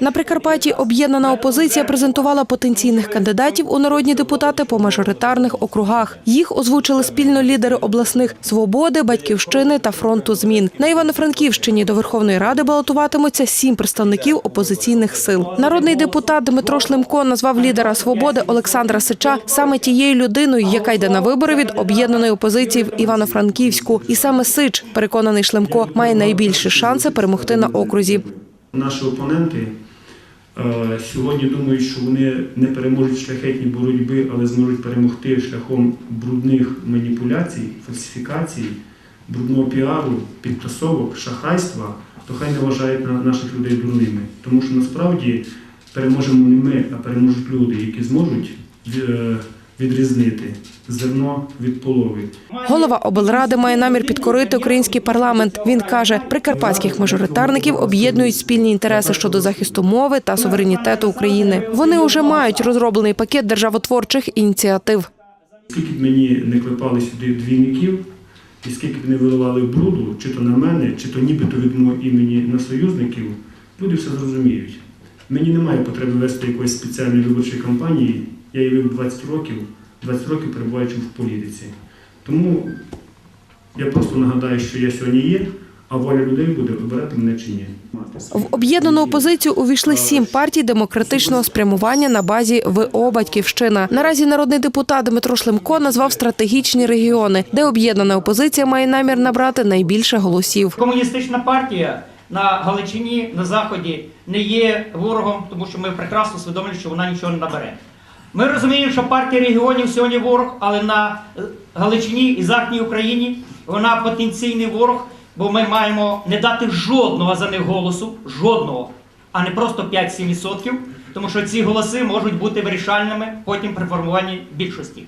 На Прикарпатті об'єднана опозиція презентувала потенційних кандидатів у народні депутати по мажоритарних округах. Їх озвучили спільно лідери обласних свободи, батьківщини та фронту змін. На Івано-Франківщині до Верховної Ради балотуватимуться сім представників опозиційних сил. Народний депутат Дмитро Шлемко назвав лідера свободи Олександра Сича саме тією людиною, яка йде на вибори від об'єднаної опозиції в Івано-Франківську. І саме Сич, переконаний Шлемко, має найбільші шанси перемогти на окрузі. Наші опоненти е, сьогодні думають, що вони не переможуть в шляхетній боротьби, але зможуть перемогти шляхом брудних маніпуляцій, фальсифікацій, брудного піару, підтасовок, шахрайства, то хай не вважають на- наших людей дурними. Тому що насправді переможемо не ми, а переможуть люди, які зможуть е, відрізнити зерно від полови. Голова облради має намір підкорити український парламент. Він каже, прикарпатських мажоритарників об'єднують спільні інтереси щодо захисту мови та суверенітету України. Вони вже мають розроблений пакет державотворчих ініціатив. Скільки б мені не клепали сюди двійників, і скільки б не виливали бруду, чи то на мене, чи то нібито від мого імені на союзників, люди все зрозуміють. Мені немає потреби вести якоїсь спеціальної виборчої кампанії. Я її вів 20 років, 20 років перебуваючи в політиці. Тому я просто нагадаю, що я сьогодні є, а воля людей буде обирати мене чи ні. В об'єднану опозицію увійшли сім партій демократичного спрямування на базі ВО Батьківщина. Наразі народний депутат Дмитро Шлемко назвав стратегічні регіони, де об'єднана опозиція має намір набрати найбільше голосів. Комуністична партія на Галичині, на Заході не є ворогом, тому що ми прекрасно усвідомлюємо, що вона нічого не набере. Ми розуміємо, що партія регіонів сьогодні ворог, але на е, Галичині і Західній Україні вона потенційний ворог, бо ми маємо не дати жодного за них голосу, жодного, а не просто 5-7%, тому що ці голоси можуть бути вирішальними потім при формуванні більшості.